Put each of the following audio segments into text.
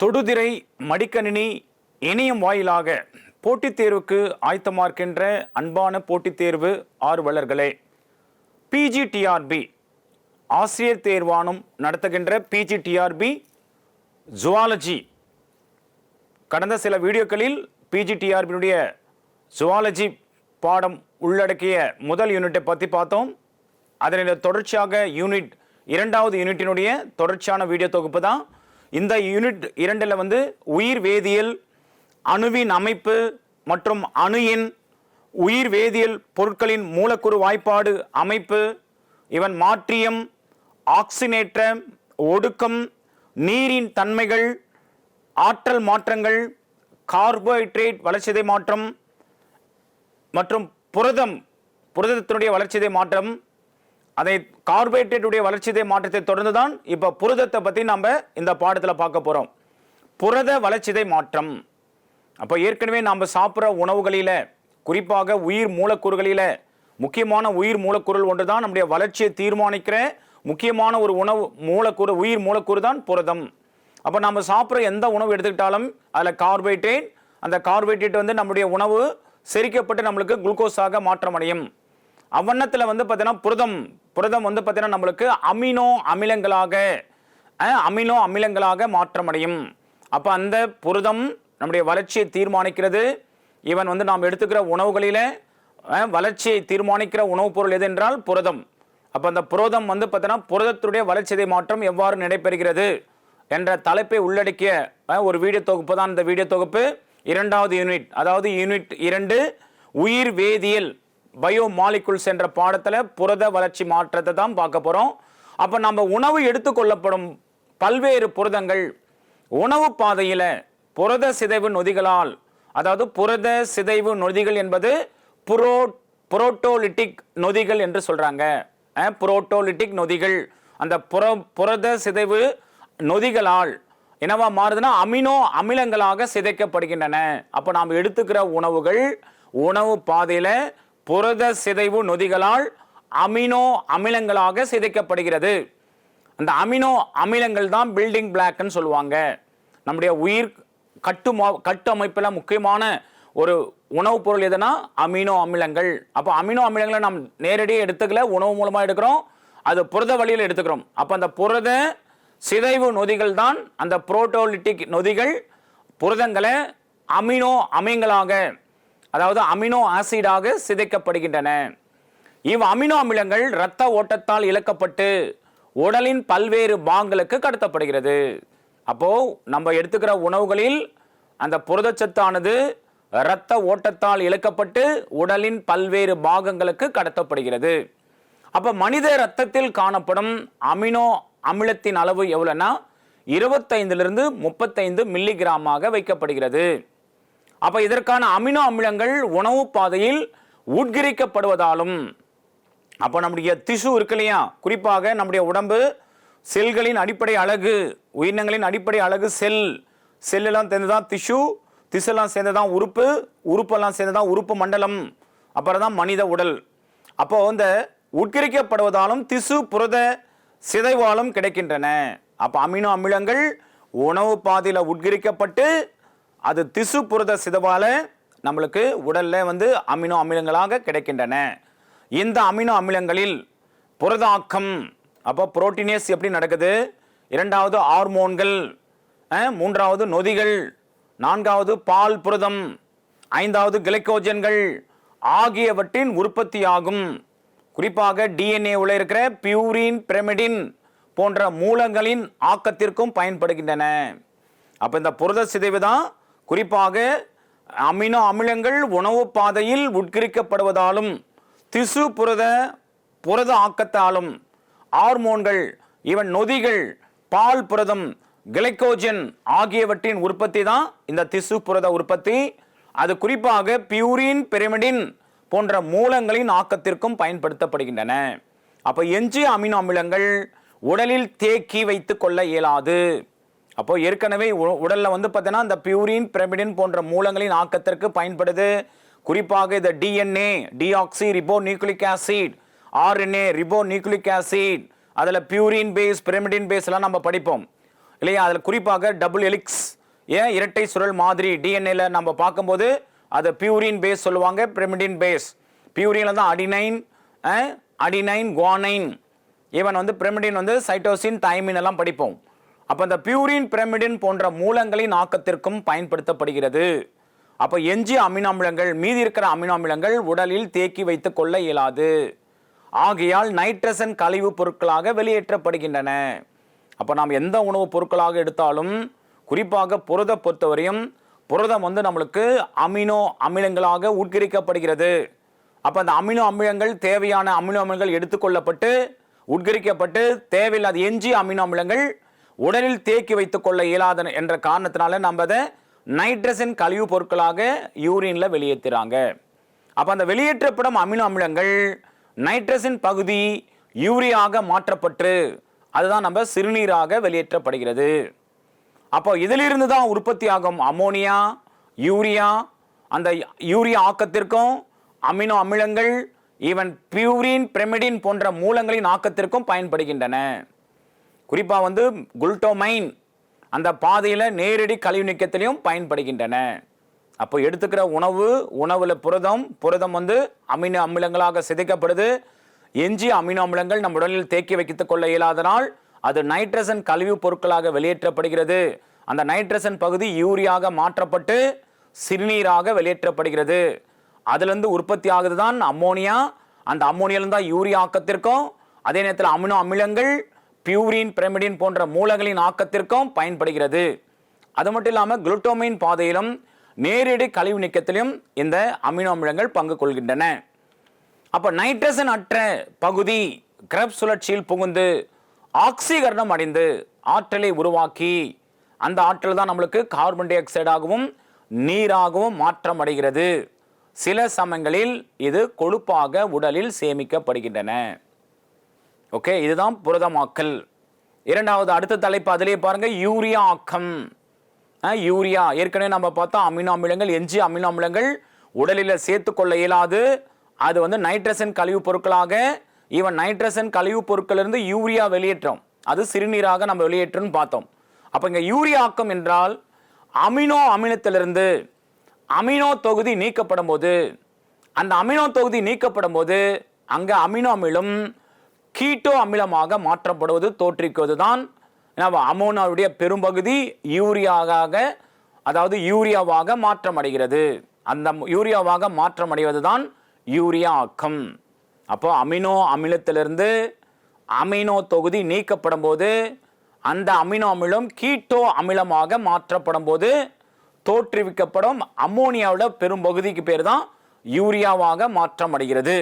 தொடுதிரை மடிக்கணினி இணையம் வாயிலாக போட்டித் தேர்வுக்கு ஆயத்தமா இருக்கின்ற அன்பான போட்டித் தேர்வு ஆர்வலர்களே பிஜிடிஆர்பி ஆசிரியர் தேர்வானம் நடத்துகின்ற பிஜிடிஆர்பி ஜுவாலஜி கடந்த சில வீடியோக்களில் பிஜிடிஆர்பியினுடைய ஜுவாலஜி பாடம் உள்ளடக்கிய முதல் யூனிட்டை பற்றி பார்த்தோம். அதனுடைய தொடர்ச்சியாக யூனிட் இரண்டாவது யூனிட்டினுடைய தொடர்ச்சியான வீடியோ தொகுப்பு தான். இந்த யூனிட் இரண்டில் வந்து உயிர் வேதியியல் அணுவின் அமைப்பு மற்றும் அணு எண் உயிர் வேதியியல் பொருட்களின் மூலக்கூறு வாய்ப்பாடு அமைப்பு இவன் மாற்றியம் ஆக்சினேற்ற ஒடுக்கம் நீரின் தன்மைகள் ஆற்றல் மாற்றங்கள் கார்போஹைட்ரேட் வளர்ச்சிதை மாற்றம் மற்றும் புரதம் புரதத்தினுடைய வளர்ச்சிதை மாற்றம் அதை கார்போஹைட்ரேட்டுடைய வளர்ச்சிதை மாற்றத்தை தொடர்ந்து தான் இப்போ புரதத்தை பற்றி நம்ம இந்த பாடத்தில் பார்க்க போகிறோம் புரத வளர்ச்சிதை மாற்றம். அப்போ ஏற்கனவே நாம் சாப்பிட்ற உணவுகளில் குறிப்பாக உயிர் மூலக்கூறுகளில் முக்கியமான உயிர் மூலக்கூறு ஒன்று தான் நம்முடைய வளர்ச்சியை தீர்மானிக்கிற முக்கியமான ஒரு உணவு மூலக்கூறு உயிர் மூலக்கூறு தான் புரதம். அப்போ நம்ம சாப்பிட்ற எந்த உணவு எடுத்துக்கிட்டாலும் அதில் கார்போஹைட்ரேட் அந்த கார்போஹைட்ரேட் வந்து நம்முடைய உணவு செரிக்கப்பட்டு நம்மளுக்கு குளுக்கோஸாக மாற்றம் அடையும் அவ்வண்ணத்தில் வந்து பார்த்தீங்கன்னா புரதம் புரதம் வந்து பார்த்தீங்கன்னா நம்மளுக்கு அமினோ அமிலங்களாக அமினோ அமிலங்களாக மாற்றமடையும். அப்போ அந்த புரதம் நம்முடைய வளர்ச்சியை தீர்மானிக்கிறது. இவன் வந்து நாம் எடுத்துக்கிற உணவுகளில் வளர்ச்சியை தீர்மானிக்கிற உணவுப் பொருள் எது என்றால் புரதம். அப்போ அந்த புரதம் வந்து பார்த்தீங்கன்னா புரதத்துடைய வளர்ச்சிதை மாற்றம் எவ்வாறு நடைபெறுகிறது என்ற தலைப்பை உள்ளடக்கிய ஒரு வீடியோ தொகுப்பு தான். இந்த வீடியோ தொகுப்பு இரண்டாவது யூனிட் அதாவது யூனிட் இரண்டு உயிர் வேதியியல். பயோ மாலிக்குள் என்ற பாடத்தில் புரத வளர்ச்சி மாற்றத்தை தான் பார்க்க போகிறோம் அப்போ நம்ம உணவு எடுத்துக்கொள்ளப்படும் பல்வேறு புரதங்கள் உணவு பாதையில் புரத சிதைவு நொதிகளால் அதாவது புரத சிதைவு நொதிகள் என்பது புரோ புரோட்டோலிட்டிக் நொதிகள் என்று சொல்கிறாங்க புரோட்டோலிட்டிக் நொதிகள். அந்த புற புரத சிதைவு நொதிகளால் என்னவா மாறுதுன்னா அமினோ அமிலங்களாக சிதைக்கப்படுகின்றன. அப்போ நாம் எடுத்துக்கிற உணவுகள் உணவு பாதையில் புரத சிதைவு நொதிகளால் அமினோ அமிலங்களாக சிதைக்கப்படுகிறது. அந்த அமினோ அமிலங்கள் தான் பில்டிங் பிளாக்னு சொல்லுவாங்க. நம்முடைய உயிர் கட்டுமா கட்டு அமைப்பில் முக்கியமான ஒரு உணவுப் பொருள் எதுனா அமினோ அமிலங்கள். அப்போ அமினோ அமிலங்களை நாம் நேரடியாக எடுத்துக்கல உணவு மூலமாக எடுக்கிறோம். அது புரத வழியில் எடுத்துக்கிறோம். அப்போ அந்த புரத சிதைவு நொதிகள் தான் அந்த புரோட்டோலிட்டிக் நொதிகள் புரதங்களை அமினோ அமிலங்களாக அதாவது அமினோ ஆசிடாக சிதைக்கப்படுகின்றன. இவ் அமினோ அமிலங்கள் இரத்த ஓட்டத்தால் இழக்கப்பட்டு உடலின் பல்வேறு பாகங்களுக்கு கடத்தப்படுகிறது. அப்போ நம்ம எடுத்துக்கிற உணவுகளில் அந்த புரதச்சத்தானது இரத்த ஓட்டத்தால் இழக்கப்பட்டு உடலின் பல்வேறு பாகங்களுக்கு கடத்தப்படுகிறது. அப்போ மனித ரத்தத்தில் காணப்படும் அமினோ அமிலத்தின் அளவு எவ்வளோன்னா இருபத்தைந்திலிருந்து முப்பத்தைந்து மில்லிகிராமாக வைக்கப்படுகிறது. அப்ப இதற்கான அமினோ அமிலங்கள் உணவு பாதையில் உட்கிரிக்கப்படுவதாலும் அப்போ நம்முடைய திசு இருக்கு இல்லையா? குறிப்பாக நம்முடைய உடம்பு செல்களின் அடிப்படை அழகு உயிரினங்களின் அடிப்படை அழகு செல் செல்லெல்லாம் சேர்ந்து தான் திசு திசுலாம் சேர்ந்து தான் உறுப்பு உறுப்பெல்லாம் சேர்ந்து தான் உறுப்பு மண்டலம் அப்புறம் தான் மனித உடல். அப்போ இந்த உட்கிரிக்கப்படுவதாலும் திசு புரத சிதைவாலும் கிடைக்கின்றன. அப்போ அமினோ அமிலங்கள் உணவு பாதையில் உட்கிரிக்கப்பட்டு அது திசு புரத சிதவால நம்மளுக்கு உடல்ல வந்து அமினோ அமிலங்களாக கிடைக்கின்றன. இந்த அமினோ அமிலங்களில் புரதாக்கம் அப்போ புரோட்டீனேஸ் எப்படி நடக்குது? இரண்டாவது ஹார்மோன்கள் மூன்றாவது நொதிகள் நான்காவது பால் புரதம் ஐந்தாவது கிளைக்கோஜன்கள் ஆகியவற்றின் உற்பத்தியாகும். குறிப்பாக டிஎன்ஏ உள்ள இருக்கிற பியூரின் பிரமிடின் போன்ற மூலங்களின் ஆக்கத்திற்கும் பயன்படுகின்றன. அப்போ இந்த புரத சிதைவு தான் குறிப்பாக அமினோ அமிலங்கள் உணவு பாதையில் உட்கிரிக்கப்படுவதாலும் திசு புரத புரத ஆக்கத்தாலும் ஹார்மோன்கள் இவன் நொதிகள் பால் புரதம் கிளைக்கோஜன் ஆகியவற்றின் உற்பத்தி தான் இந்த திசு புரத உற்பத்தி. அது குறிப்பாக பியூரின் பிரமிடின் போன்ற மூலங்களின் ஆக்கத்திற்கும் பயன்படுத்தப்படுகின்றன. அப்போ எஞ்சிய அமினோ அமிலங்கள் உடலில் தேக்கி வைத்து கொள்ள இயலாது. அப்போ ஏற்கனவே உ- உடல்ல வந்து பார்த்தீங்கன்னா இந்த பியூரின் பிரமிடின் போன்ற மூலங்களின் ஆக்கத்திற்கு பயன்படுது. குறிப்பாக இந்த DNA deoxy ribo nucleic acid RNA ribo nucleic acid அதில் பியூரின் பேஸ் பிரமிடின் பேஸ் எல்லாம் நம்ம படிப்போம். இல்லையா? அதில் குறிப்பாக டபுள் எலிக்ஸ் ஏன் இரட்டை சுழல் மாதிரி டிஎன்ஏல நம்ம பார்க்கும்போது அது பியூரின் பேஸ் சொல்லுவாங்க பிரமிடின் பேஸ். பியூரின்ல தான் அடினைன் அடினைன் குவானைன். ஈவன் வந்து பிரமிடின் வந்து சைட்டோசின் தைமின் எல்லாம் படிப்போம். அப்போ இந்த பியூரின் பிரமிடின் போன்ற மூலங்களின் ஆக்கத்திற்கும் பயன்படுத்தப்படுகிறது. அப்போ எஞ்சிய அமினோ அமிலங்கள் மீதி இருக்கிற அமினோ அமிலங்கள் உடலில் தேக்கி வைத்து கொள்ள இயலாது. ஆகையால் நைட்ரசன் கழிவுப் பொருட்களாக வெளியேற்றப்படுகின்றன. அப்போ நாம் எந்த உணவுப் பொருட்களாக எடுத்தாலும் குறிப்பாக புரத பொறுத்தவரையும் புரதம் வந்து நம்மளுக்கு அமினோ அமிலங்களாக உட்கரிக்கப்படுகிறது. அப்போ அந்த அமினோ அமிலங்கள் தேவையான அமினோ அமிலங்கள் எடுத்துக்கொள்ளப்பட்டு உட்கரிக்கப்பட்டு தேவையில்லாத எஞ்சிய அமினோ அமிலங்கள் உடலில் தேக்கி வைத்துக் கொள்ள இயலாத என்ற காரணத்தினால நம்ம அதை நைட்ரசன் கழிவுப் பொருட்களாக யூரின்ல வெளியேற்றுறாங்க அப்போ அந்த வெளியேற்றப்படும் அமினோ அமிலங்கள் நைட்ரசன் பகுதி யூரியாக மாற்றப்பட்டு அதுதான் நம்ம சிறுநீராக வெளியேற்றப்படுகிறது. அப்போ இதிலிருந்து தான் உற்பத்தி ஆகும் அமோனியா யூரியா அந்த யூரியா ஆக்கத்திற்கும் அமினோ அமிலங்கள் ஈவன் பியூரின் பிரமிடின் போன்ற மூலங்களின் ஆக்கத்திற்கும் பயன்படுகின்றன. குறிப்பாக வந்து குளுட்டோமைன் அந்த பாதையில் நேரடி கழிவு நீக்கத்திலையும் பயன்படுகின்றன. அப்போ எடுத்துக்கிற உணவு உணவில் புரதம் புரதம் வந்து அமினோ அமிலங்களாக சிதைக்கப்படுது. எஞ்சிய அமினோ அமிலங்கள் நம் உடலில் தேக்கி வைத்துக் கொள்ள இயலாதனால் அது நைட்ரசன் கழிவு பொருட்களாக வெளியேற்றப்படுகிறது. அந்த நைட்ரசன் பகுதி யூரியாக மாற்றப்பட்டு சிறுநீராக வெளியேற்றப்படுகிறது. அதுலேருந்து உற்பத்தி ஆகுது தான் அம்மோனியா. அந்த அம்மோனியிலிருந்து தான் யூரியா ஆக்கத்திற்கும். அதே நேரத்தில் அமினோ அமிலங்கள் பியூரின் பிரமிடின் போன்ற மூலங்களின் ஆக்கத்திற்கும் பயன்படுகிறது. அது மட்டும் இல்லாமல் குளுட்டோமைன் பாதையிலும் நேரடி கழிவு நீக்கத்திலும் இந்த அமினோ அமிலங்கள் பங்கு கொள்கின்றன. அப்போ நைட்ரசன் அற்ற பகுதி கிரப் சுழற்சியில் புகுந்து ஆக்சிகரணம் அடைந்து ஆற்றலை உருவாக்கி அந்த ஆற்றல் தான் நம்மளுக்கு கார்பன் டை ஆக்சைடாகவும் நீராகவும் மாற்றம் அடைகிறது. சில சமயங்களில் இது கொழுப்பாக உடலில் சேமிக்கப்படுகின்றன. ஓகே இதுதான் புரதமாக்கல் இரண்டாவது அடுத்த தலைப்பு அதிலே பாருங்க யூரியா ஆக்கம். யூரியா. ஏற்கனவே நம்ம பார்த்தோம் அமினோ அமிலங்கள் எஞ்சி அமினோ அமிலங்கள் உடலில் சேர்த்து கொள்ள இயலாது. அது வந்து நைட்ரசன் கழிவுப் பொருட்களாக ஈவன் நைட்ரசன் கழிவுப் பொருட்களிலிருந்து யூரியா வெளியேற்றம். அது சிறுநீராக நம்ம வெளியேற்றம்னு பார்த்தோம். அப்போ இங்கே யூரியா ஆக்கம் என்றால் அமினோ அமிலத்திலிருந்து அமினோ தொகுதி நீக்கப்படும் போது அந்த அமினோ தொகுதி நீக்கப்படும் போது அங்கே அமினோ அமிலம் கீட்டோ அமிலமாக மாற்றப்படுவது தோற்றிக்குவது தான் அமோனாவுடைய பெரும்பகுதி யூரியாவாக அதாவது யூரியாவாக மாற்றம் அடைகிறது அந்த யூரியாவாக மாற்றம் அடைவது தான் யூரியா ஆக்கம். அப்போ அமினோ அமிலத்திலிருந்து அமினோ தொகுதி நீக்கப்படும் போது அந்த அமினோ அமிலம் கீட்டோ அமிலமாக மாற்றப்படும் போது தோற்றுவிக்கப்படும். அம்மோனியாவோட பெரும்பகுதிக்கு பேர் தான் யூரியாவாக மாற்றம் அடைகிறது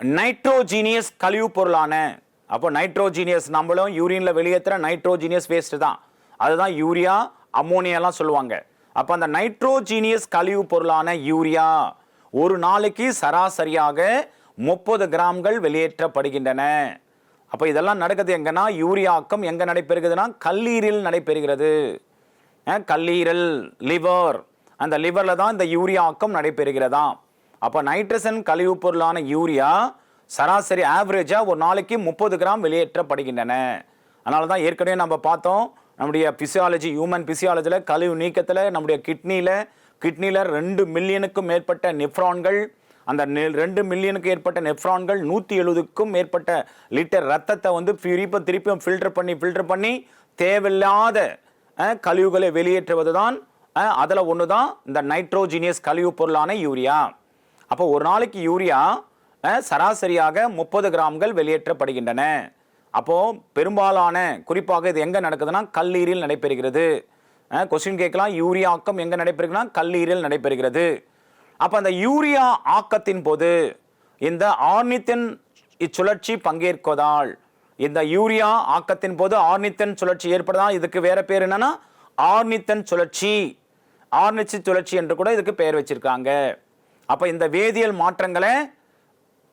நைட்ரோஜீனியஸ் கழிவு பொருளான. அப்போ நைட்ரோஜீனியஸ் நம்மளும் யூரியனில் வெளியேற்றுற நைட்ரோஜீனியஸ் வேஸ்ட்டு தான். அதுதான் யூரியா அம்மோனியாலாம் சொல்லுவாங்க. அப்போ அந்த நைட்ரோஜீனியஸ் கழிவு பொருளான யூரியா ஒரு நாளைக்கு சராசரியாக முப்பது கிராம்கள் வெளியேற்றப்படுகின்றன. அப்போ இதெல்லாம் நடக்குது எங்கன்னா யூரியாக்கம் எங்கே நடைபெறுகிறதுனா கல்லீரில் நடைபெறுகிறது. கல்லீரல் லிவர் அந்த லிவரில் தான் இந்த யூரியா ஆக்கம் நடைபெறுகிறதாம். அப்போ நைட்ரசன் கழிவுப் பொருளான யூரியா சராசரி ஆவரேஜாக ஒரு நாளைக்கு முப்பது கிராம் வெளியேற்றப்படுகின்றன. அதனால தான் ஏற்கனவே நம்ம பார்த்தோம் நம்முடைய பிசியாலஜி ஹியூமன் பிசியாலஜியில் கழிவு நீக்கத்தில் நம்முடைய கிட்னியில் கிட்னியில் ரெண்டு மில்லியனுக்கும் மேற்பட்ட நெஃப்ரான்கள் அந்த ரெண்டு மில்லியனுக்கு ஏற்பட்ட நெஃப்ரான்கள் நூற்றி எழுபதுக்கும் மேற்பட்ட லிட்டர் ரத்தத்தை வந்து திருப்பி திருப்பியும் ஃபில்டர் பண்ணி ஃபில்டர் பண்ணி தேவையில்லாத கழிவுகளை வெளியேற்றுவது தான் அதில் ஒன்று தான் இந்த நைட்ரோஜீனியஸ் கழிவுப் பொருளான யூரியா அப்போ ஒரு நாளைக்கு யூரியா சராசரியாக முப்பது கிராம்கள் வெளியேற்றப்படுகின்றன. அப்போது பெரும்பாலான குறிப்பாக இது எங்கே நடக்குதுன்னா கல்லீரில் நடைபெறுகிறது. கொஸ்டின் கேட்கலாம் யூரியா ஆக்கம் எங்கே நடைபெறுகிறதுனா கல்லீரில் நடைபெறுகிறது. அப்போ அந்த யூரியா ஆக்கத்தின் போது இந்த ஆர்னித்தின் இச்சுழற்சி பங்கேற்பதால் இந்த யூரியா ஆக்கத்தின் போது ஆர்னித்தன் சுழற்சி ஏற்படுதா? இதுக்கு வேற பேர் என்னன்னா ஆர்னித்தன் சுழற்சி. ஆர்னிச்சி சுழற்சி என்று கூட இதுக்கு பெயர் வச்சிருக்காங்க. அப்போ இந்த வேதியியல் மாற்றங்களை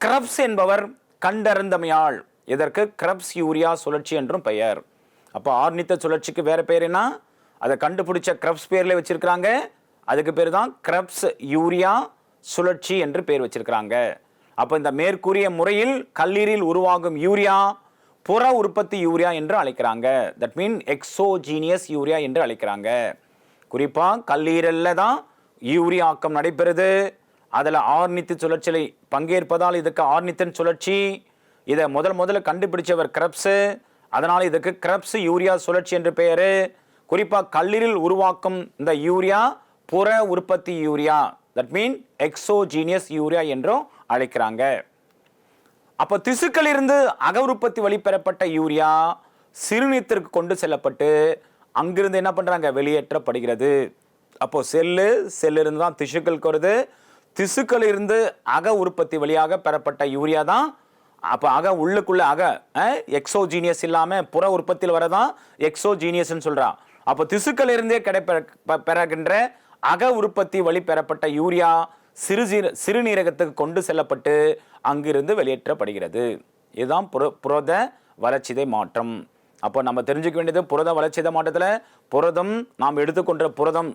கிரப்ஸ் என்பவர் கண்டறிந்தமையால். இதற்கு கிரப்ஸ் யூரியா சுழற்சி என்றும் பெயர். அப்போ ஆர்னித்த சுழற்சிக்கு வேறு பேர் என்ன? அதை கண்டுபிடிச்ச கிரப்ஸ் பேரில் வச்சுருக்கிறாங்க. அதுக்கு பேர் தான் கிரப்ஸ் யூரியா சுழற்சி என்று பேர் வச்சிருக்கிறாங்க. அப்போ இந்த மேற்கூறிய முறையில் கல்லீரில் உருவாகும் யூரியா புற உற்பத்தி யூரியா என்று அழைக்கிறாங்க. தட் மீன் எக்ஸோஜீனியஸ் யூரியா என்று அழைக்கிறாங்க. குறிப்பாக கல்லீரலில் தான் யூரியாக்கம் நடைபெறுது. அதில் ஆர்னித்து சுழற்சியில் பங்கேற்பதால் இதுக்கு ஆர்னித்தன் சுழற்சி இதை முதல் முதல்ல கண்டுபிடிச்சவர் கிரப்ஸு. அதனால் இதுக்கு கிரப்ஸ் யூரியா சுழற்சி என்று பெயர். குறிப்பாக கல்லீரல் உருவாக்கும் இந்த யூரியா புற உற்பத்தி urea that mean exogenous urea என்றும் அழைக்கிறாங்க. அப்போ திசுக்களிலிருந்து அக உற்பத்தி வழி பெறப்பட்ட யூரியா சிறுநீத்திற்கு கொண்டு செல்லப்பட்டு அங்கிருந்து என்ன பண்ணுறாங்க வெளியேற்றப்படுகிறது. அப்போது செல்லு செல்லிருந்து தான் திசுக்களுக்கு வருது. திசுக்கள் இருந்து அக உற்பத்தி வழியாக பெறப்பட்ட யூரியா தான். அப்போ அக உள்ளுக்குள்ள அக எக்ஸோஜீனியஸ் இல்லாமல் புற உற்பத்தியில் வரதான் எக்ஸோஜீனியஸ்ன்னு சொல்கிறான் அப்போ திசுக்கள் இருந்தே கிடைப்பெற பெறகின்ற அக உற்பத்தி வழி பெறப்பட்ட யூரியா சிறுசீர சிறுநீரகத்துக்கு கொண்டு செல்லப்பட்டு அங்கிருந்து வெளியேற்றப்படுகிறது. இதுதான் புர புரத வளர்ச்சிதை மாற்றம். அப்போ நம்ம தெரிஞ்சுக்க வேண்டியது புரத வளர்ச்சிதை மாற்றத்தில் புரதம் நாம் எடுத்துக்கொண்ட புரதம்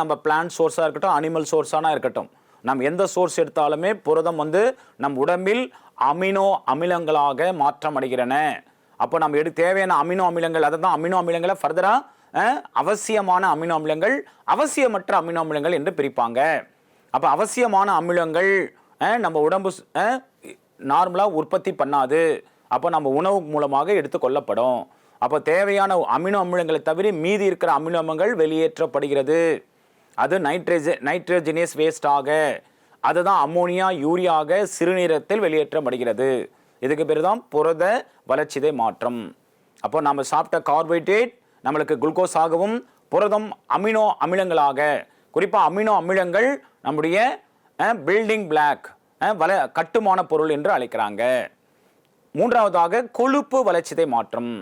நம்ம பிளான்ட் சோர்ஸாக இருக்கட்டும் அனிமல் சோர்ஸானா இருக்கட்டும். நம் எந்த சோர்ஸ் எடுத்தாலுமே புரதம் வந்து நம் உடம்பில் அமினோ அமிலங்களாக மாற்றம் அடைகிறன. அப்போ நம்ம எடு தேவையான அமினோ அமிலங்கள் அதை தான் அமினோ அமிலங்களை ஃபர்தராக அவசியமான அமினோ அமிலங்கள் அவசியமற்ற அமினோ அமிலங்கள் என்று பிரிப்பாங்க. அப்போ அவசியமான அமிலங்கள் நம்ம உடம்பு நார்மலாக உற்பத்தி பண்ணாது. அப்போ நம்ம உணவு மூலமாக எடுத்துக்கொள்ளப்படும் அப்போ தேவையான அமினோ அமிலங்களை தவிர மீதி இருக்கிற அமினோ அமிலங்கள் வெளியேற்றப்படுகிறது. அது நைட்ரஜ நைட்ரஜனியஸ் வேஸ்டாக அதுதான் அம்மோனியா யூரியாக சிறுநீரத்தில் வெளியேற்றப்படுகிறது. இதுக்கு பேர் தான் புரத வளர்ச்சிதை மாற்றம். அப்போ நம்ம சாப்பிட்ட கார்போஹைட்ரேட் நம்மளுக்கு குளுக்கோஸ் ஆகவும் புரதம் அமினோ அமிலங்களாக குறிப்பாக அமினோ அமிலங்கள் நம்முடைய பில்டிங் பிளாக் வள கட்டுமான பொருள் என்று அழைக்கிறாங்க. மூன்றாவதாக கொழுப்பு வளர்ச்சிதை மாற்றம்.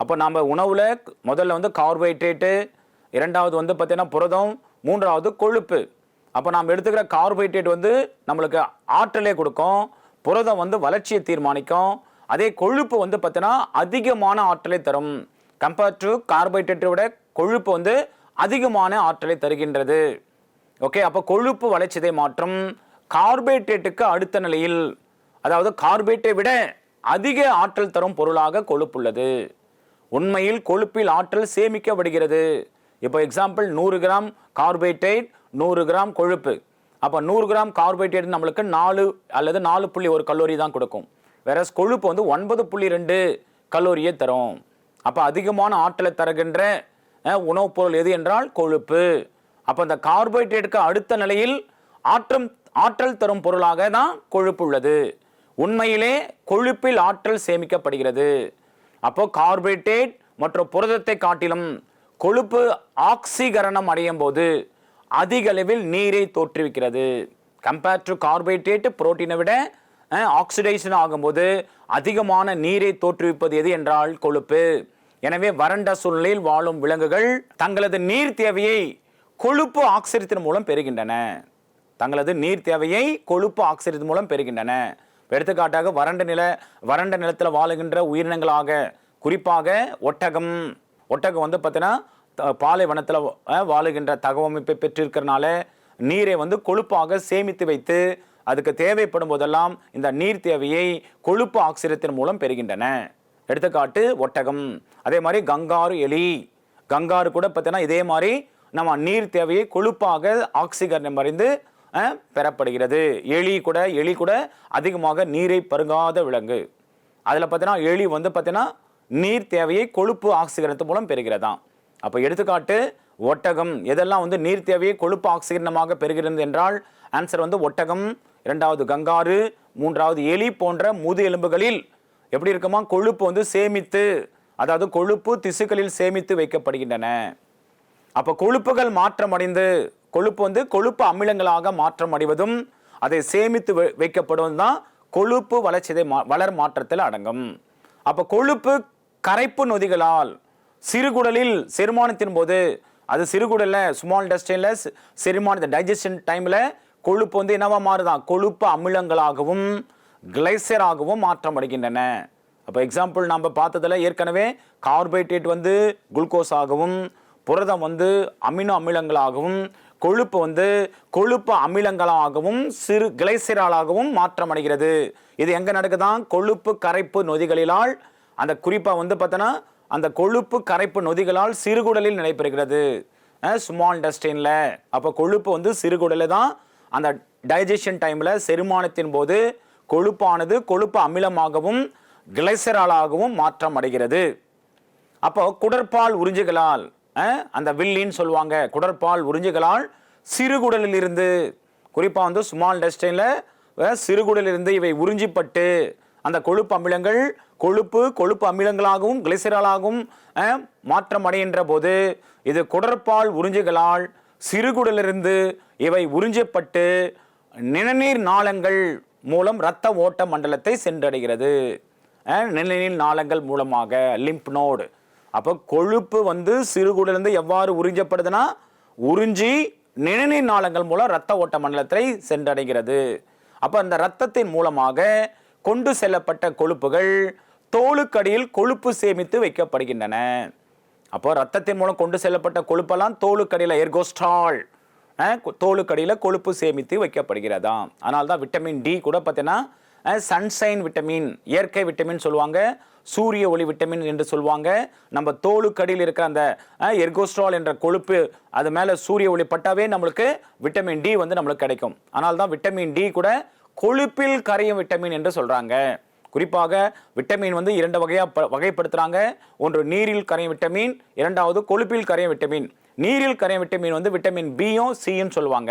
அப்போ நம்ம உணவில் முதல்ல வந்து கார்போஹைட்ரேட்டு இரண்டாவது வந்து பார்த்திங்கன்னா புரதம் மூன்றாவது கொழுப்பு. அப்போ நாம் எடுத்துக்கிற கார்போஹைட்ரேட் வந்து நம்மளுக்கு ஆற்றலே கொடுக்கும். புரதம் வந்து வளர்ச்சியை தீர்மானிக்கும். அதே கொழுப்பு வந்து பார்த்தீங்கன்னா அதிகமான ஆற்றலை தரும். கம்பேர்ட் டு கார்போஹைட்ரேட்டை விட கொழுப்பு வந்து அதிகமான ஆற்றலை தருகின்றது. ஓகே அப்போ கொழுப்பு வளர்ச்சிதை மாற்றம். கார்போஹைட்ரேட்டுக்கு அடுத்த நிலையில் அதாவது கார்பேட்டை விட அதிக ஆற்றல் தரும் பொருளாக கொழுப்புள்ளது உண்மையில் கொழுப்பில் ஆற்றல் சேமிக்கப்படுகிறது. இப்போ எக்ஸாம்பிள் நூறு கிராம் கார்போஹைட்ரேட் நூறு கிராம் கொழுப்பு. அப்போ நூறு கிராம் கார்போஹைட்ரேட் நம்மளுக்கு நாலு அல்லது நாலு புள்ளி ஒரு கல்லூரி தான் கொடுக்கும். வேற கொழுப்பு வந்து ஒன்பது புள்ளி ரெண்டு கல்லூரியை தரும். அப்போ அதிகமான ஆற்றலை தருகின்ற உணவுப் பொருள் எது என்றால் கொழுப்பு. அப்போ இந்த கார்போஹைட்ரேட்டுக்கு அடுத்த நிலையில் ஆற்றம் ஆற்றல் தரும் பொருளாக தான் கொழுப்பு உள்ளது. உண்மையிலே கொழுப்பில் ஆற்றல் சேமிக்கப்படுகிறது. அப்போ கார்போஹைட்ரேட் மற்றும் புரதத்தை காட்டிலும் கொழுப்பு ஆக்சிகரணம் அடையும் போது அதிக அளவில் நீரை தோற்றுவிக்கிறது. கம்பேர் டு கார்போஹைட்ரேட் புரோட்டீனை விட ஆக்சிடேஷன் ஆகும்போது அதிகமான நீரை தோற்றுவிப்பது எது என்றால் கொழுப்பு. எனவே வறண்ட சூழ்நிலையில் வாழும் விலங்குகள் தங்களது நீர் தேவையை கொழுப்பு ஆக்சிடத்தின் மூலம் பெறுகின்றன. தங்களது நீர் தேவையை கொழுப்பு ஆக்சிடத்தின் மூலம் பெறுகின்றன. எடுத்துக்காட்டாக வறண்ட நில வறண்ட நிலத்தில் வாழுகின்ற உயிரினங்களாக குறிப்பாக ஒட்டகம் ஒட்டகம் வந்து பார்த்தீங்கன்னா த- பாலைவனத்தில் வாழுகின்ற தகவமைப்பை பெற்றிருக்கிறனால நீரை வந்து கொழுப்பாக சேமித்து வைத்து அதுக்கு தேவைப்படும் போதெல்லாம் இந்த நீர் தேவையை கொழுப்பு ஆக்சிடத்தின் மூலம் பெறுகின்றன. எடுத்துக்காட்டு ஒட்டகம். அதே மாதிரி கங்காரு எலி. கங்காரு கூட பார்த்தீங்கன்னா இதே மாதிரி நம்ம நீர் தேவையை கொழுப்பாக ஆக்சிகரணம் மறைந்து பெறப்படுகிறது. எலி கூட எலி கூட அதிகமாக நீரை பருகாத விலங்கு. அதில் பார்த்தீங்கன்னா எலி வந்து பார்த்தீங்கன்னா நீர் தேவையை கொழுப்பு ஆக்சிகரணத்து மூலம் பெறுகிறதாம் அப்போ எடுத்துக்காட்டு ஒட்டகம் எதெல்லாம் வந்து நீர் தேவையை கொழுப்பு ஆக்சிகரணமாக பெறுகிறது என்றால் ஆன்சர் வந்து ஒட்டகம் இரண்டாவது கங்காரு மூன்றாவது எலி போன்ற முது எலும்புகளில் எப்படி இருக்குமா? கொழுப்பு வந்து சேமித்து அதாவது கொழுப்பு திசுக்களில் சேமித்து வைக்கப்படுகின்றன. அப்போ கொழுப்புகள் மாற்றமடைந்து கொழுப்பு வந்து கொழுப்பு அமிலங்களாக மாற்றம் அடைவதும் அதை சேமித்து வை- வைக்கப்படுவதும் தான் கொழுப்பு வளர்ச்சிதை மா வளர் மாற்றத்தில் அடங்கும். அப்போ கொழுப்பு கரைப்பு நொதிகளால் சிறுகுடலில் செரிமானத்தின் போது அது சிறுகுடலில் ஸ்மால் டெஸ்டைன்ல செரிமானத்தை டைஜஷன் டைமில் கொழுப்பு வந்து என்னவா மாறுதான்? கொழுப்பு அமிலங்களாகவும் கிளைசராகவும் மாற்றம் அடைகின்றன அப்போ எக்ஸாம்பிள் நம்ம பார்த்ததில் ஏற்கனவே கார்போஹைட்ரேட் வந்து குளுக்கோஸ் ஆகவும் புரதம் வந்து அமினோ அமிலங்களாகவும் கொழுப்பு வந்து கொழுப்பு அமிலங்களாகவும் சிறு கிளைசராலாகவும் மாற்றம் அடைகிறது இது எங்கே நடக்குதான்? கொழுப்பு கரைப்பு நொதிகளிலால் அந்த குறிப்பாக வந்து பார்த்தோன்னா அந்த கொழுப்பு கரைப்பு நொதிகளால் சிறுகுடலில் நடைபெறுகிறது ஸ்மால் டஸ்டின்ல அப்போ கொழுப்பு வந்து சிறுகுடலில் தான் அந்த டைஜஷன் டைமில் செரிமானத்தின் போது கொழுப்பானது கொழுப்பு அமிலமாகவும் கிளைசராலாகவும் மாற்றம் அடைகிறது. அப்போ குடற்பால் உறிஞ்சுகளால் அந்த வில்லின்னு சொல்லுவாங்க குடற்பால் உறிஞ்சுகளால் சிறுகுடலில் இருந்து குறிப்பாக வந்து ஸ்மால் டெஸ்டைனில் சிறுகுடலில் இருந்து இவை உறிஞ்சிப்பட்டு அந்த கொழுப்பு அமிலங்கள் கொழுப்பு கொழுப்பு அமிலங்களாகவும் கிளிசராலாகவும் மாற்றம் அடைகின்ற போது இது குடற்பால் உறிஞ்சுகளால் சிறுகுடலிருந்து இவை உறிஞ்சப்பட்டு நிணநீர் நாளங்கள் மூலம் இரத்த ஓட்ட மண்டலத்தை சென்றடைகிறது. நிணநீர் நாளங்கள் மூலமாக லிம்ப் நோடு அப்போ கொழுப்பு வந்து சிறுகுடலிருந்து எவ்வாறு உறிஞ்சப்படுதுன்னா உறிஞ்சி நிணநீர் நாளங்கள் மூலம் இரத்த ஓட்ட மண்டலத்தை சென்றடைகிறது. அப்போ அந்த இரத்தத்தின் மூலமாக கொண்டு செல்லப்பட்ட கொழுப்புகள் தோலுக்கடியில் கொழுப்பு சேமித்து வைக்கப்படுகின்றன. அப்போ ரத்தத்தின் மூலம் கொண்டு செல்லப்பட்ட கொழுப்பெல்லாம் தோலுக்கடியில் எர்கோஸ்டால் தோலுக்கடியில் கொழுப்பு சேமித்து வைக்கப்படுகிறதாம் அதனால தான் விட்டமின் டி கூட பார்த்தீங்கன்னா சன்ஷைன் விட்டமின் இயற்கை விட்டமின் சொல்லுவாங்க சூரிய ஒளி விட்டமின் என்று சொல்லுவாங்க. நம்ம தோலுக்கடியில் இருக்கிற அந்த எர்கோஸ்ட்ரால் என்ற கொழுப்பு அது மேலே சூரிய ஒளி பட்டாவே நம்மளுக்கு விட்டமின் டி வந்து நம்மளுக்கு கிடைக்கும். அதனால தான் விட்டமின் டி கூட கொழுப்பில் கரையும் விட்டமின் என்று சொல்கிறாங்க குறிப்பாக விட்டமின் வந்து இரண்டு வகையாக ப- வகைப்படுத்துகிறாங்க ஒன்று நீரில் கரையும் விட்டமின் இரண்டாவது கொழுப்பில் கரையும் விட்டமின் நீரில் கரையும் விட்டமின் வந்து விட்டமின் பியும் சியும் சொல்லுவாங்க.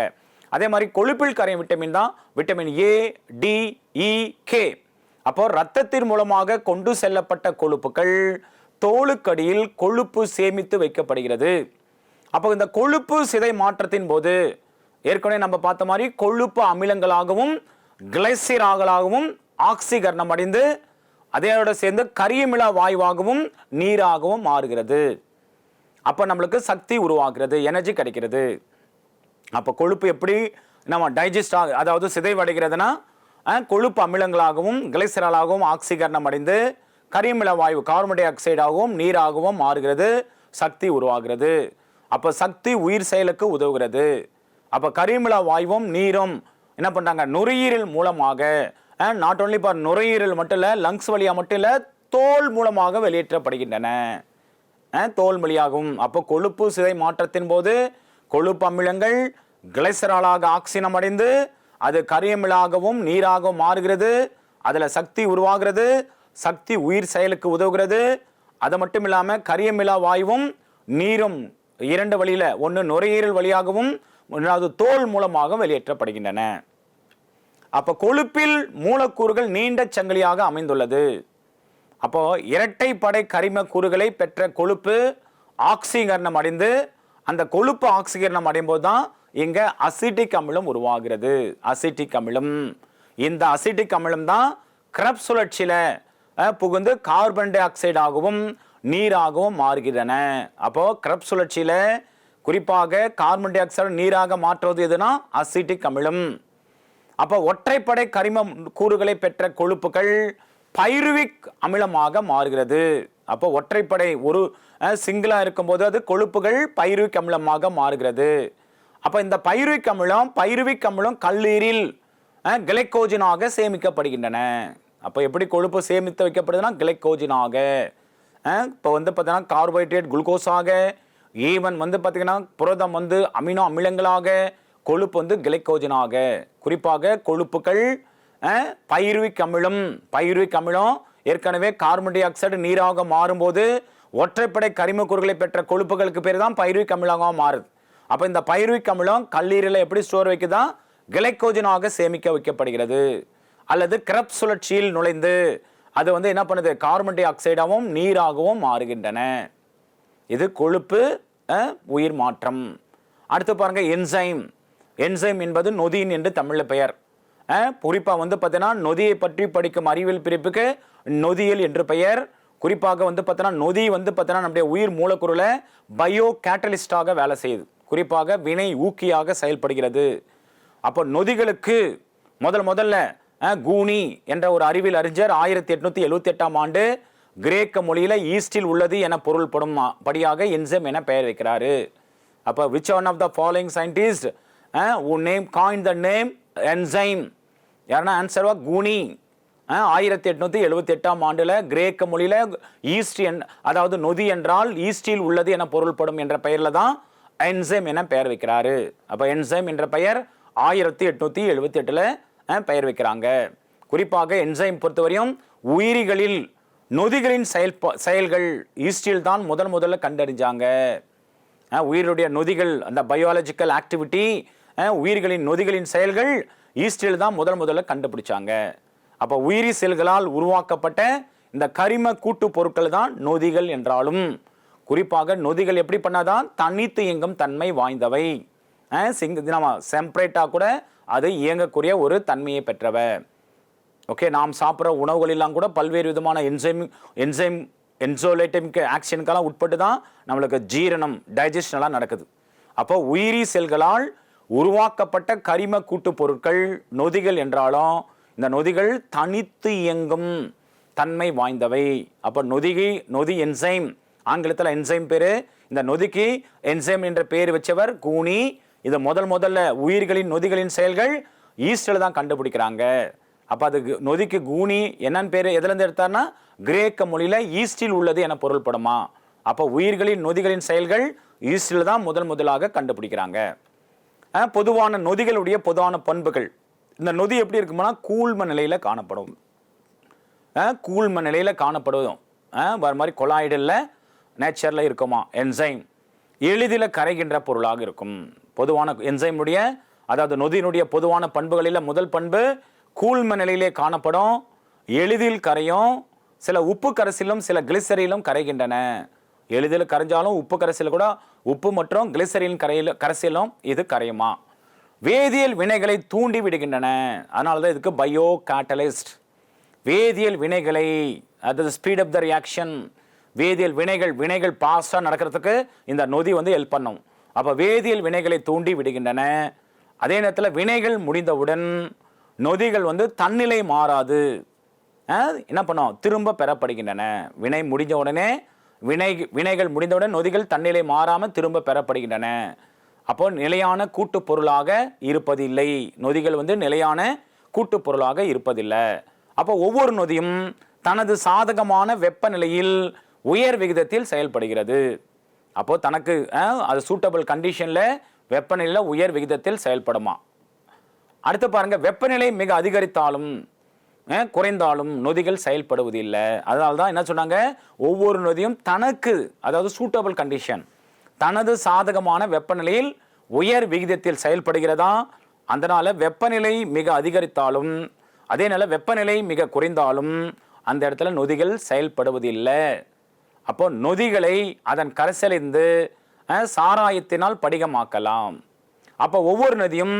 அதே மாதிரி கொழுப்பில் கரையும் விட்டமின் தான் vitamin A D E K அப்போ ரத்தத்தின் மூலமாக கொண்டு செல்லப்பட்ட கொழுப்புகள் தோலுக்கடியில் கொழுப்பு சேமித்து வைக்கப்படுகிறது. அப்போ இந்த கொழுப்பு சிதை மாற்றத்தின் போது ஏற்கனவே நம்ம பார்த்த மாதிரி கொழுப்பு அமிலங்களாகவும் கிளைசிராகலாகவும் ஆக்சிகரணம் அடைந்து அதையோட சேர்ந்து கரியமில வாயுவாகவும் நீராகவும் மாறுகிறது. அப்போ நம்மளுக்கு சக்தி உருவாகிறது எனர்ஜி கிடைக்கிறது. அப்போ கொழுப்பு எப்படி நம்ம டைஜஸ்ட் ஆக அதாவது சிதைவடைகிறதுனா கொழுப்பு அமிலங்களாகவும் கிளைசராலாகவும் ஆக்சிகரணம் அடைந்து கரியமில வாயு கார்பன் டை ஆக்சைடாகவும் நீராகவும் மாறுகிறது சக்தி உருவாகிறது. அப்போ சக்தி உயிர் செயலுக்கு உதவுகிறது. அப்போ கரியமில வாயுவும் நீரும் என்ன பண்ணுறாங்க நுரையீரல் மூலமாக நாட் ஓன்லி ஃபார் நுரையீரல் மட்டும் இல்லை லங்ஸ் வழியாக மட்டும் இல்லை தோல் மூலமாக வெளியேற்றப்படுகின்றன. தோல் வழியாகும் அப்போ கொழுப்பு சிதை மாற்றத்தின் போது கொழுப்பு அமிலங்கள் கிளைசராலாக ஆக்சிஜனம் அடைந்து அது கரியமிலாகவும் நீராகவும் மாறுகிறது. அதில் சக்தி உருவாகிறது. சக்தி உயிர் செயலுக்கு உதவுகிறது. அது மட்டும் இல்லாமல் கரியமிலா வாயுவும் நீரும் இரண்டு வழியில் ஒன்று நுரையீரல் வழியாகவும் ஒன்றாவது தோல் மூலமாக வெளியேற்றப்படுகின்றன. அப்போ கொழுப்பில் மூலக்கூறுகள் நீண்ட சங்கிலியாக அமைந்துள்ளது. அப்போ இரட்டைப்படை கரிம கூறுகளை பெற்ற கொழுப்பு ஆக்சிகரணம் அடைந்து அந்த கொழுப்பு ஆக்சிகரணம் அடையும் போது தான் இங்க அசிட்டிக் அமிலம் உருவாகிறது. அசிட்டிக் அமிலம். இந்த அசிட்டிக் அமிலம் தான் கிரப் சுழற்சியில புகுந்து கார்பன் டை ஆக்சைடாகவும் நீராகவும் மாறுகின்றன. அப்போ கிரப் சுழற்சியில குறிப்பாக கார்பன் டை ஆக்சைடு நீராக மாற்றுவது எதுனா அசிட்டிக் அமிலம். அப்போ ஒற்றைப்படை கரிம கூறுகளை பெற்ற கொழுப்புகள் பைருவிக் அமிலமாக மாறுகிறது. அப்போ ஒற்றைப்படை ஒரு சிங்கிளாக இருக்கும்போது அது கொழுப்புகள் பைருவிக் அமிலமாக மாறுகிறது. அப்போ இந்த பைருவிக் அமிலம் பைருவிக் அமிலம் கல்லீரில் கிளைக்கோஜினாக சேமிக்கப்படுகின்றன. அப்போ எப்படி கொழுப்பு சேமித்து வைக்கப்படுதுன்னா கிளைக்கோஜினாக இப்போ வந்து பார்த்தீங்கன்னா கார்போஹைட்ரேட் குளுக்கோஸாக ஈவன் வந்து பார்த்திங்கன்னா புரதம் வந்து அமினோ அமிலங்களாக கொழுப்பு வந்து கிளைக்கோஜனாக குறிப்பாக கொழுப்புகள் பயிர்விக் அமிலம் பயிர்விக் அமிலம் ஏற்கனவே கார்பன் டை ஆக்சைடு நீராக மாறும்போது ஒற்றைப்படை கரிமக்கூறுகளை பெற்ற கொழுப்புகளுக்கு பேர் தான் பயிர்விக் அமிலமாக மாறுது. அப்போ இந்த பயிர்விக் அமிலம் கல்லீரலை எப்படி ஸ்டோர் வைக்குதான் கிளைக்கோஜனாக சேமிக்க வைக்கப்படுகிறது. அல்லது கிரப் சுழற்சியில் நுழைந்து அது வந்து என்ன பண்ணுது? கார்பன் டை ஆக்சைடாகவும் நீராகவும் மாறுகின்றன. இது கொழுப்பு உயிர் மாற்றம். அடுத்து பாருங்கள் என்சைம். என்சைம் என்பது நொதியின் என்று தமிழில் பெயர். குறிப்பாக வந்து பார்த்தீங்கன்னா நொதியை பற்றி படிக்கும் அறிவியல் பிரிப்புக்கு நொதியல் என்று பெயர். குறிப்பாக வந்து பார்த்தீங்கன்னா நொதி வந்து பார்த்தீங்கன்னா நம்முடைய உயிர் மூலக்கூறுல பயோ கேட்டலிஸ்டாக வேலை செய்யுது. குறிப்பாக வினை ஊக்கியாக செயல்படுகிறது. அப்போ நொதிகளுக்கு முதல் முதல்ல கூனி என்ற ஒரு அறிவியல் அறிஞர் ஆயிரத்தி எட்நூத்தி எழுவத்தி எட்டாம் ஆண்டு கிரேக்க மொழியில ஈஸ்டில் உள்ளது என பொருள்படும் படியாக என்சம் என பெயர் வைக்கிறாரு. அப்போ which one of the following scientist name coin the name enzyme யாருன்னா ஆன்சர்வா கூனி. ஆயிரத்தி எட்நூத்தி எழுபத்தி எட்டாம் ஆண்டுல கிரேக்க மொழியில ஈஸ்ட் என் அதாவது நொதி என்றால் ஈஸ்டில் உள்ளது என பொருள்படும் என்ற பெயர்ல தான் என்சைம் என பெயர் வைக்கிறாரு. அப்ப என்சைம் என்ற பெயர் ஆயிரத்தி எட்நூத்தி எழுபத்தி எட்டுல பெயர் வைக்கிறாங்க. குறிப்பாக என்சைம் பொறுத்தவரையும் உயிரிகளில் நொதிகளின் செயல் செயல்கள் ஈஸ்டில் தான் முதல் முதல்ல கண்டறிஞ்சாங்க. உயிருடைய நொதிகள் அந்த பயாலஜிக்கல் ஆக்டிவிட்டி உயிர்களின் நொதிகளின் செயல்கள் ஈஸ்டில் தான் முதல் முதல்ல கண்டுபிடிச்சாங்க. அப்போ உயிரி செல்களால் உருவாக்கப்பட்ட இந்த கரிம கூட்டு பொருட்கள் தான் நொதிகள் என்றாலும் குறிப்பாக நொதிகள் எப்படி பண்ணாதான் தனித்து இயங்கும் தன்மை வாய்ந்தவை. சிங்க நம்ம செம்பரேட்டாக கூட அது இயங்கக்கூடிய ஒரு தன்மையை பெற்றவை. ஓகே நாம் சாப்பிட்ற உணவுகளெல்லாம் கூட பல்வேறு விதமான என்சைம் என்சைம் என்சோலேட்டமிக் ஆக்ஷனுக்கெல்லாம் உட்பட்டு தான் நம்மளுக்கு ஜீரணம் டைஜஷனெல்லாம் நடக்குது. அப்போ உயிரி செல்களால் உருவாக்கப்பட்ட கரிம கூட்டு பொருட்கள் நொதிகள் என்றாலும் இந்த நொதிகள் தனித்து இயங்கும் தன்மை வாய்ந்தவை. அப்போ நொதிகை நொதி என்சைம் ஆங்கிலத்தில் என்சைம் பேர். இந்த நொதிக்கு என்சைம் என்ற பேர் வச்சவர் கூனி. இது முதல் முதல்ல உயிர்களின் நொதிகளின் செயல்கள் ஈஸ்டில் தான் கண்டுபிடிக்கிறாங்க. அப்போ அதுக்கு நொதிக்கு கூனி என்னன்னு பேர் எதுலேருந்து எடுத்தார்னா கிரேக்க மொழியில் ஈஸ்டில் உள்ளது என பொருள்படுமா. அப்போ உயிர்களின் நொதிகளின் செயல்கள் ஈஸ்டில் தான் முதல் முதலாக கண்டுபிடிக்கிறாங்க. பொதுவான நொதிகளுடைய பொதுவான பண்புகள். இந்த நொதி எப்படி இருக்குமானா கூழ்ம நிலையில் காணப்படும். கூழ்ம நிலையில் காணப்படுவதும். வேறு மாதிரி கொலாய்டில் நேச்சரில் இருக்குமா? என்சைம். எளிதில் கரைகின்ற பொருளாக இருக்கும். பொதுவான என்சைமுடைய அதாவது நொதியினுடைய பொதுவான பண்புகளில் முதல் பண்பு கூழ்ம நிலையிலே காணப்படும். எளிதில் கரையும் சில உப்பு கரைசிலும் சில கிளிசரிலும் கரைகின்றன. எளிதில் கரைஞ்சாலும் உப்பு கரைசல் கூட உப்பு மற்றும் கிளிசரின் கரையில் கரைசலும் இது கரையுமா? வேதியியல் வினைகளை தூண்டி விடுகின்றன. அதனால தான் இதுக்கு பயோ கேட்டலிஸ்ட் வேதியியல் வினைகளை அதாவது ஸ்பீட் அப் த ரியாக்ஷன் வேதியியல் வினைகள் வினைகள் பாஸாக நடக்கிறதுக்கு இந்த நொதி வந்து ஹெல்ப் பண்ணும். அப்போ வேதியியல் வினைகளை தூண்டி விடுகின்றன. அதே நேரத்தில் வினைகள் முடிந்தவுடன் நொதிகள் வந்து தன்னிலை மாறாது. என்ன பண்ணும்? திரும்ப பெறப்படுகின்றன. வினை முடிஞ்ச உடனே வினை வினைகள் முடிந்தவுடன் நொதிகள் தன்னிலை மாறாமல் திரும்ப பெறப்படுகின்றன. அப்போ நிலையான கூட்டு பொருளாக இருப்பதில்லை. நொதிகள் வந்து நிலையான கூட்டு பொருளாக இருப்பதில்லை. அப்போ ஒவ்வொரு நொதியும் தனது சாதகமான வெப்பநிலையில் உயர் விகிதத்தில் செயல்படுகிறது. அப்போது தனக்கு அது சூட்டபிள் கண்டிஷனில் வெப்பநிலையில் உயர் விகிதத்தில் செயல்படுமா? அடுத்து பாருங்கள் வெப்பநிலை மிக அதிகரித்தாலும் குறைந்தாலும் நொதிகள் செயல்படுவதில்லை. அதனால தான் என்ன சொன்னாங்க? ஒவ்வொரு நொதியும் தனக்கு அதாவது சூட்டபிள் கண்டிஷன் தனது சாதகமான வெப்பநிலையில் உயர் விகிதத்தில் செயல்படுகிறதா? அதனால் வெப்பநிலை மிக அதிகரித்தாலும் அதே நேரம் வெப்பநிலை மிக குறைந்தாலும் அந்த இடத்துல நொதிகள் செயல்படுவதில்லை. அப்போ நொதிகளை அதன் கரைசலிருந்து சாராயத்தினால் படிகமாக்கலாம். அப்போ ஒவ்வொரு நதியும்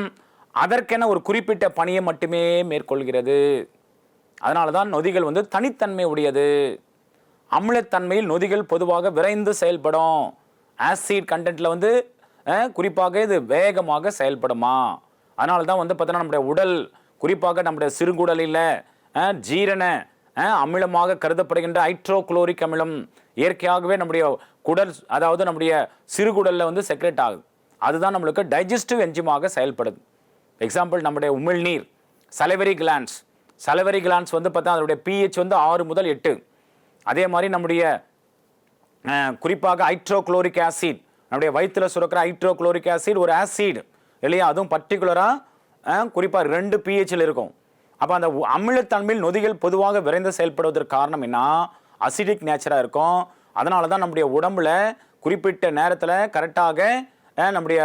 அதற்கென ஒரு குறிப்பிட்ட பணியை மட்டுமே மேற்கொள்கிறது. அதனால தான் நொதிகள் வந்து தனித்தன்மை உடையது அமிலத்தன்மையில் நொதிகள் பொதுவாக விரைந்து செயல்படும். ஆசிட் கண்டென்ட்டில் வந்து குறிப்பாக இது வேகமாக செயல்படுமா? அதனால தான் வந்து பார்த்தோன்னா நம்முடைய உடல் குறிப்பாக நம்முடைய சிறுகுடலில் ஜீரண அமிலமாக கருதப்படுகின்ற ஹைட்ரோக்ளோரிக் அமிலம் இயற்கையாகவே நம்முடைய குடல் அதாவது நம்முடைய சிறுகுடலில் வந்து செக்ரெட் ஆகுது. அதுதான் நம்மளுக்கு டைஜஸ்டிவ் என்ஜிமாக செயல்படுது. எக்ஸாம்பிள் நம்முடைய உமிழ்நீர் சலவரி கிளான்ஸ் சலவரி கிளான்ஸ் வந்து பார்த்தா அதனுடைய பிஹெச் வந்து ஆறு முதல் எட்டு. அதே மாதிரி நம்முடைய குறிப்பாக ஹைட்ரோக்ளோரிக் ஆசிட் நம்முடைய வயிற்றில் சுரக்கிற ஹைட்ரோக்ளோரிக் ஆசிட் ஒரு ஆசிட் இல்லையா? அதுவும் பர்டிகுலராக குறிப்பாக ரெண்டு பிஹெச்சில் இருக்கும். அப்போ அந்த அமிலத்தன்மையில் நொதிகள் பொதுவாக விரைந்து செயல்படுவதற்கு காரணம் என்ன? அசிடிக் நேச்சராக இருக்கும். அதனால தான் நம்முடைய உடம்புல குறிப்பிட்ட நேரத்தில் கரெக்டாக நம்முடைய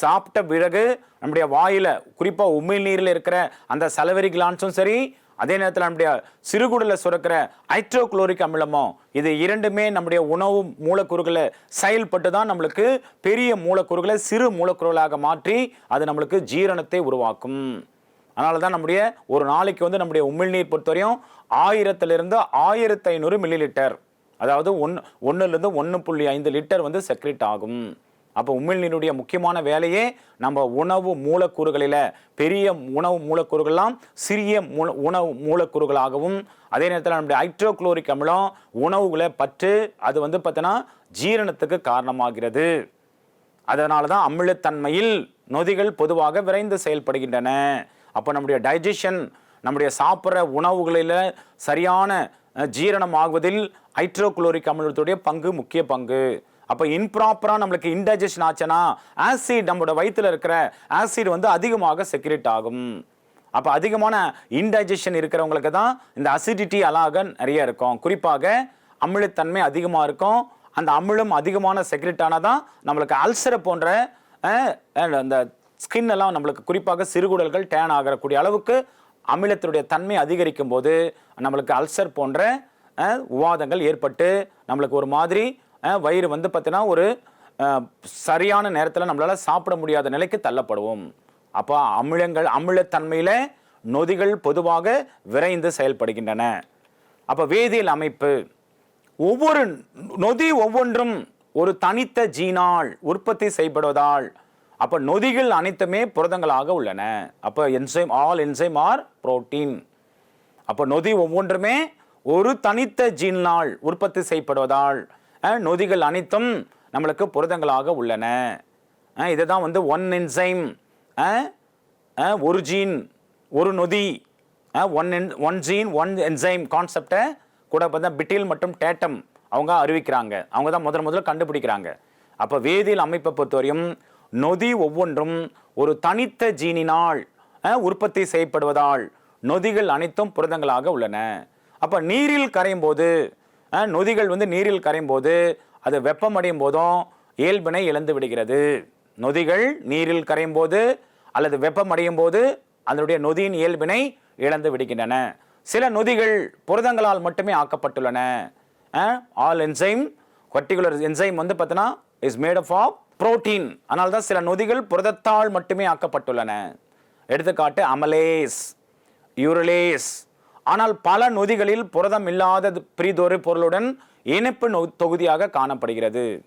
சாப்பிட்ட பிறகு நம்முடைய வாயில் குறிப்பாக உமிழ்நீரில் இருக்கிற அந்த சலவரி கிளான்ஸும் சரி அதே நேரத்தில் நம்முடைய சிறுகுடலில் சுரக்கிற ஹைட்ரோக்ளோரிக் அமிலமும் இது இரண்டுமே நம்முடைய உணவு மூலக்கூறுகளை செயல்பட்டு தான் நம்மளுக்கு பெரிய மூலக்கூறுகளை சிறு மூலக்கூறுகளாக மாற்றி அது நம்மளுக்கு ஜீரணத்தை உருவாக்கும். அதனால தான் நம்முடைய ஒரு நாளைக்கு வந்து நம்முடைய உமிழ்நீர் பொறுத்தவரையும் ஆயிரத்திலிருந்து ஆயிரத்தி ஐநூறு மில்லி லிட்டர் அதாவது ஒன்று ஒன்றுலேருந்து ஒன்று புள்ளி ஐந்து லிட்டர் வந்து செக்ரேட் ஆகும். அப்போ உமிழ்நீருடைய முக்கியமான வேலையே நம்ம உணவு மூலக்கூறுகளில் பெரிய உணவு மூலக்கூறுகள்லாம் சிறிய மூல உணவு மூலக்கூறுகளாகவும் அதே நேரத்தில் நம்முடைய ஹைட்ரோகுளோரிக் அமிலம் உணவுகளை பற்று அது வந்து பார்த்தோன்னா ஜீரணத்துக்கு காரணமாகிறது. அதனால தான் அமிலத்தன்மையில் நொதிகள் பொதுவாக விரைந்து செயல்படுகின்றன. அப்போ நம்முடைய டைஜஷன் நம்முடைய சாப்பிட்ற உணவுகளில் சரியான ஜீரணம் ஆகுவதில் ஹைட்ரோகுளோரிக் அமிலத்துடைய பங்கு முக்கிய பங்கு. அப்போ இன்ப்ராப்பராக நம்மளுக்கு இன்டைஜஷன் ஆச்சுன்னா ஆசிட் நம்மளோட வயிற்றில் இருக்கிற ஆசிட் வந்து அதிகமாக செக்ரேட் ஆகும். அப்போ அதிகமான இன்டைஜஷன் இருக்கிறவங்களுக்கு தான் இந்த அசிடிட்டி அலாக நிறைய இருக்கும். குறிப்பாக அமிலத்தன்மை அதிகமாக இருக்கும். அந்த அமிலம் அதிகமான செக்ரெட் ஆனாதான் நம்மளுக்கு அல்சரை போன்ற அந்த ஸ்கின் எல்லாம் நம்மளுக்கு குறிப்பாக சிறுகுடல்கள் டேன் ஆகக்கூடிய அளவுக்கு அமிலத்தினுடைய தன்மை அதிகரிக்கும் போது நம்மளுக்கு அல்சர் போன்ற விவாதங்கள் உவாதங்கள் ஏற்பட்டு நம்மளுக்கு ஒரு மாதிரி வயிறு வந்து பார்த்தீங்கன்னா ஒரு சரியான நேரத்தில் நம்மளால் சாப்பிட முடியாத நிலைக்கு தள்ளப்படுவோம். அப்போ அமிலங்கள் அமிலத்தன்மையில் நொதிகள் பொதுவாக விரைந்து செயல்படுகின்றன. அப்போ வேதியியல் அமைப்பு. ஒவ்வொரு நொதி ஒவ்வொன்றும் ஒரு தனித்த ஜீனால் உற்பத்தி செய்யப்படுவதால் அப்போ நொதிகள் அனைத்துமே புரதங்களாக உள்ளன. அப்போ enzyme all enzyme are protein அப்போ நொதி ஒவ்வொன்றுமே ஒரு தனித்த ஜீனால் உற்பத்தி செய்யப்படுவதால் நொதிகள் அனைத்தும் நம்மளுக்கு புரதங்களாக உள்ளன. இதை இதுதான் வந்து ஒன் என்சைம் ஒரு ஜீன் ஒரு நொதி. One and one gene one enzyme கான்செப்டை கூட பார்த்தா பிட்டில் மற்றும் டேட்டம் அவங்க அறிவிக்கிறாங்க. அவங்க தான் முதல் முதல்ல கண்டுபிடிக்கிறாங்க. அப்போ வேதியியல் அமைப்பை பொறுத்தவரையும் நொதி ஒவ்வொன்றும் ஒரு தனித்த ஜீனினால் உற்பத்தி செய்யப்படுவதால் நொதிகள் அனைத்தும் புரதங்களாக உள்ளன. அப்போ நீரில் கரையும் போது நொதிகள் வந்து நீரில் கரையும் போது அது வெப்பமடையும் போதும் இயல்பினை இழந்து விடுகிறது. நொதிகள் நீரில் கரையும் போது அல்லது வெப்பமடையும் போது அதனுடைய நொதியின் இயல்பினை இழந்து விடுகின்றன. சில நொதிகள் புரதங்களால் மட்டுமே ஆக்கப்பட்டுள்ளன. ஆல் என்சைம் பர்டிகுலர் என்சைம் வந்து பார்த்தீங்கன்னா is made up of protein அதனால தான் சில நொதிகள் புரதத்தால் மட்டுமே ஆக்கப்பட்டுள்ளன. எடுத்துக்காட்டு அமலேஸ் யூரலேஸ் ஆனால் பல நொதிகளில் புரதம் இல்லாத பிரிதொரு பொருளுடன் இணைப்பு நொ- தொகுதியாக காணப்படுகிறது.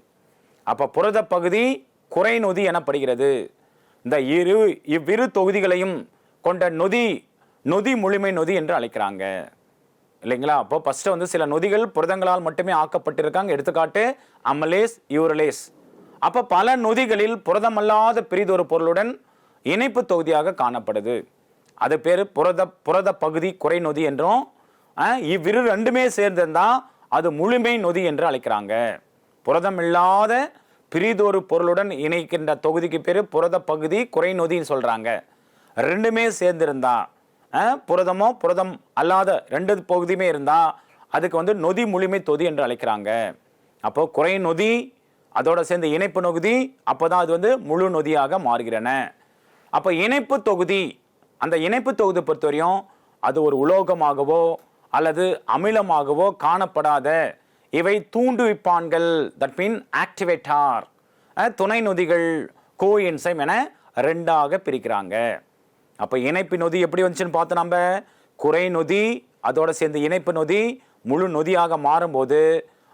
அப்போ புரத பகுதி குறை நொதி எனப்படுகிறது. இந்த இரு இவ்விரு தொகுதிகளையும் கொண்ட நொதி நொதி முழுமை நொதி என்று அழைக்கிறாங்க. இல்லைங்களா? அப்போ ஃபஸ்ட்டு வந்து சில நொதிகள் புரதங்களால் மட்டுமே ஆக்கப்பட்டிருக்காங்க. எடுத்துக்காட்டு அமலேஸ் யூரலேஸ். அப்போ பல நொதிகளில் புரதமல்லாத பிரிதொரு பொருளுடன் இணைப்பு தொகுதியாக காணப்படுது. அது பேர் புரத புரத பகுதி குறை நொதி என்றும் இவ்விரு ரெண்டுமே சேர்ந்திருந்தா அது முழுமை நொதி என்று அழைக்கிறாங்க. புரதம் இல்லாத பிரிதொரு பொருளுடன் இணைக்கின்ற தொகுதிக்கு பேர் புரத பகுதி குறை நொதின்னு சொல்கிறாங்க ரெண்டுமே சேர்ந்திருந்தா புரதமோ புரதம் அல்லாத ரெண்டு பகுதியுமே இருந்தால் அதுக்கு வந்து நொதி முழுமை தொதி என்று அழைக்கிறாங்க. அப்போது குறை நொதி அதோடு சேர்ந்த இணைப்பு நொகுதி அப்போ தான் அது வந்து முழு நொதியாக மாறுகிறன. அப்போ இணைப்பு தொகுதி அந்த இணைப்பு தொகுதி பொறுத்தவரையும் அது ஒரு உலோகமாகவோ அல்லது அமிலமாகவோ காணப்படாத இவை தூண்டுவிப்பான்கள் தட் மீன் ஆக்டிவேட்டார் துணை நொதிகள் கோ என்சைம் என ரெண்டாக பிரிக்கிறாங்க. அப்போ இணைப்பு நொதி எப்படி வந்துச்சுன்னு பார்த்து நம்ம? குறை நொதி அதோடு சேர்ந்து இணைப்பு நொதி முழு நொதியாக மாறும்போது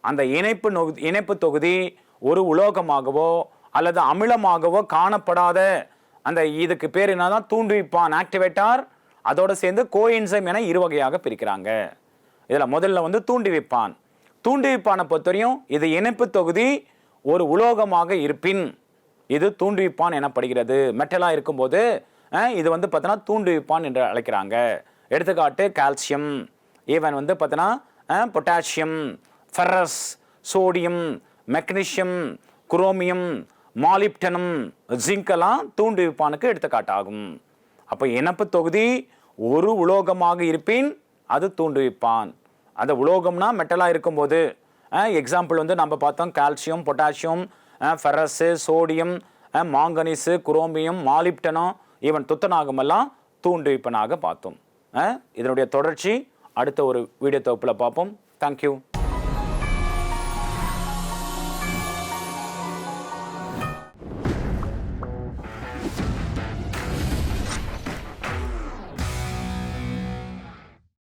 அந்த இணைப்பு நொ இணைப்பு தொகுதி ஒரு உலோகமாகவோ அல்லது அமிலமாகவோ காணப்படாத அந்த இதுக்கு பேர் என்னதான்? தூண்டுவிப்பான் ஆக்டிவேட்டார். அதோடு சேர்ந்து கோயின்சைம் என இரு வகையாக பிரிக்கிறாங்க. இதில் முதல்ல வந்து தூண்டுவிப்பான் தூண்டுவிப்பானை பொறுத்தவரையும் இது இணைப்பு தொகுதி ஒரு உலோகமாக இருப்பின் இது தூண்டுவிப்பான் எனப்படுகிறது. மெட்டலாக இருக்கும்போது இது வந்து பார்த்தோன்னா தூண்டுவிப்பான் என்று அழைக்கிறாங்க. எடுத்துக்காட்டு கால்சியம். ஈவன் வந்து பார்த்தோன்னா potassium ferrous sodium magnesium chromium molybdenum ஜிங்கெல்லாம் தூண்டுவிப்பானுக்கு எடுத்துக்காட்டாகும். அப்போ இனப்பு தொகுதி ஒரு உலோகமாக இருப்பின் அது தூண்டுவிப்பான் அந்த உலோகம்னா மெட்டலாக இருக்கும்போது எக்ஸாம்பிள் வந்து நம்ம பார்த்தோம் calcium potassium ferrous sodium manganese chromium molybdenum even துத்தநாகம் எல்லாம் தூண்டுவிப்பனாக பார்த்தோம். இதனுடைய தொடர்ச்சி அடுத்த ஒரு வீடியோ தொகுப்பில் பார்ப்போம். தேங்க்யூ